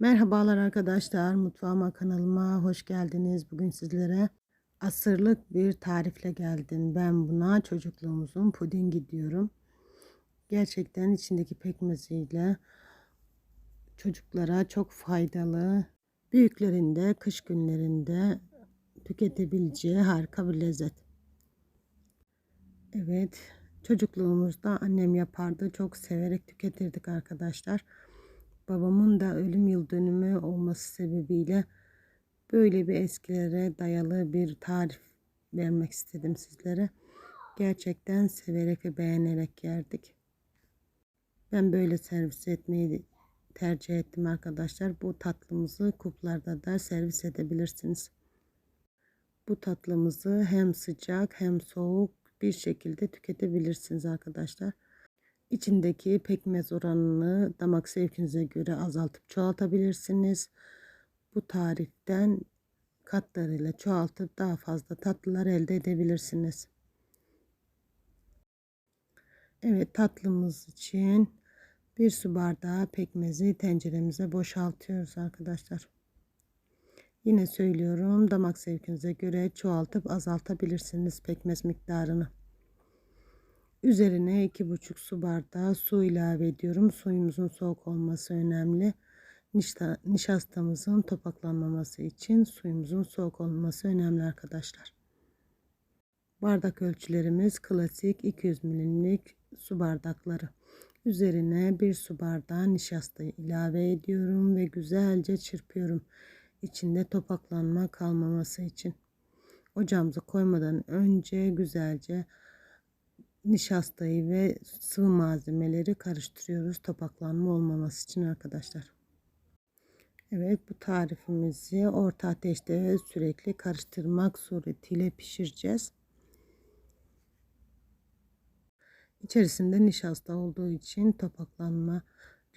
Merhabalar arkadaşlar, mutfağıma kanalıma hoş geldiniz. Bugün sizlere asırlık bir tarifle geldim. Ben buna çocukluğumuzun pudingi diyorum. Gerçekten içindeki pekmeziyle çocuklara çok faydalı. Büyüklerinde, kış günlerinde tüketebileceği harika bir lezzet. Evet, çocukluğumuzda annem yapardı. Çok severek tüketirdik arkadaşlar. Babamın da ölüm yıl dönümü olması sebebiyle böyle bir eskilere dayalı bir tarif vermek istedim sizlere. Gerçekten severek ve beğenerek yerdik. Ben böyle servis etmeyi tercih ettim arkadaşlar. Bu tatlımızı kuplarda da servis edebilirsiniz. Bu tatlımızı hem sıcak hem soğuk bir şekilde tüketebilirsiniz arkadaşlar. İçindeki pekmez oranını damak zevkinize göre azaltıp çoğaltabilirsiniz. Bu tariften katlarıyla çoğaltıp daha fazla tatlılar elde edebilirsiniz. Evet tatlımız için bir su bardağı pekmezi tenceremize boşaltıyoruz arkadaşlar. Yine söylüyorum damak zevkinize göre çoğaltıp azaltabilirsiniz pekmez miktarını. Üzerine 2,5 su bardağı su ilave ediyorum. Suyumuzun soğuk olması önemli. Nişastamızın topaklanmaması için suyumuzun soğuk olması önemli arkadaşlar. Bardak ölçülerimiz klasik 200 milimlik su bardakları. Üzerine bir su bardağı nişasta ilave ediyorum ve güzelce çırpıyorum. İçinde topaklanma kalmaması için. Ocağımıza koymadan önce güzelce nişastayı ve sıvı malzemeleri karıştırıyoruz topaklanma olmaması için arkadaşlar. Evet bu tarifimizi orta ateşte sürekli karıştırmak suretiyle pişireceğiz. İçerisinde nişasta olduğu için topaklanma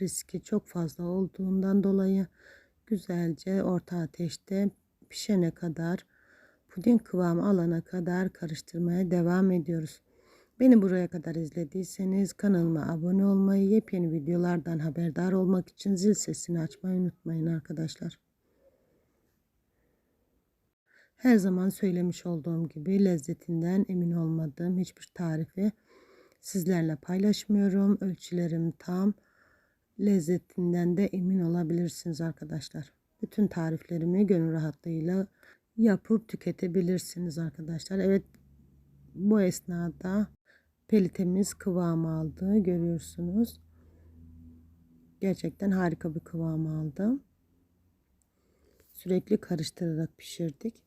riski çok fazla olduğundan dolayı güzelce orta ateşte pişene kadar puding kıvamı alana kadar karıştırmaya devam ediyoruz. Beni buraya kadar izlediyseniz kanalıma abone olmayı, yepyeni videolardan haberdar olmak için zil sesini açmayı unutmayın arkadaşlar. Her zaman söylemiş olduğum gibi lezzetinden emin olmadığım hiçbir tarifi sizlerle paylaşmıyorum. Ölçülerim tam. Lezzetinden de emin olabilirsiniz arkadaşlar. Bütün tariflerimi gönül rahatlığıyla yapıp tüketebilirsiniz arkadaşlar. Evet bu esnada pelitemiz kıvam aldı. Görüyorsunuz. Gerçekten harika bir kıvam aldı. Sürekli karıştırarak pişirdik.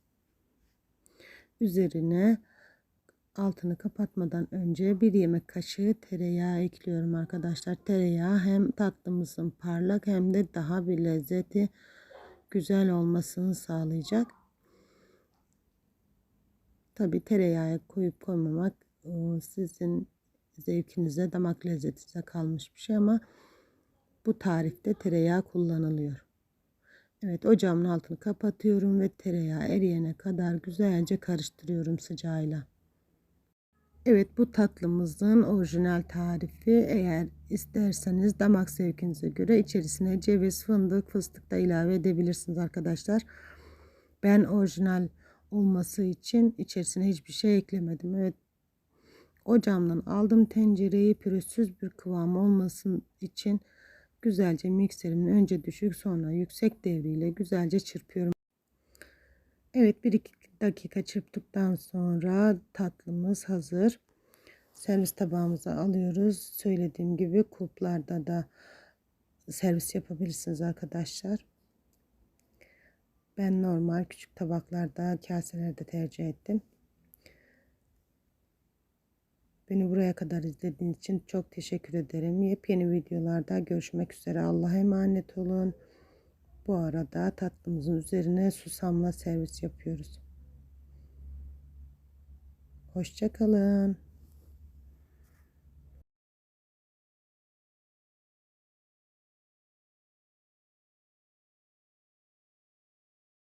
Üzerine altını kapatmadan önce bir yemek kaşığı tereyağı ekliyorum arkadaşlar. Tereyağı hem tatlımızın parlak hem de daha bir lezzeti güzel olmasını sağlayacak. Tabi tereyağı koyup koymamak sizin zevkinize, damak lezzetinize kalmış bir şey ama bu tarifte tereyağı kullanılıyor. Evet ocağımın altını kapatıyorum ve tereyağı eriyene kadar güzelce karıştırıyorum sıcağıyla. Evet bu tatlımızın orijinal tarifi eğer isterseniz damak zevkinize göre içerisine ceviz, fındık, fıstık da ilave edebilirsiniz arkadaşlar. Ben orijinal olması için içerisine hiçbir şey eklemedim. Evet Ocağımdan aldım tencereyi pürüzsüz bir kıvam olmasın için güzelce mikserimin önce düşük sonra yüksek devriyle güzelce çırpıyorum. Evet 1-2 dakika çırptıktan sonra tatlımız hazır. Servis tabağımıza alıyoruz. Söylediğim gibi kulplarda da servis yapabilirsiniz arkadaşlar. Ben normal küçük tabaklarda, kaselerde tercih ettim. Beni buraya kadar izlediğiniz için çok teşekkür ederim. Yepyeni videolarda görüşmek üzere. Allah'a emanet olun. Bu arada tatlımızın üzerine susamla servis yapıyoruz. Hoşçakalın.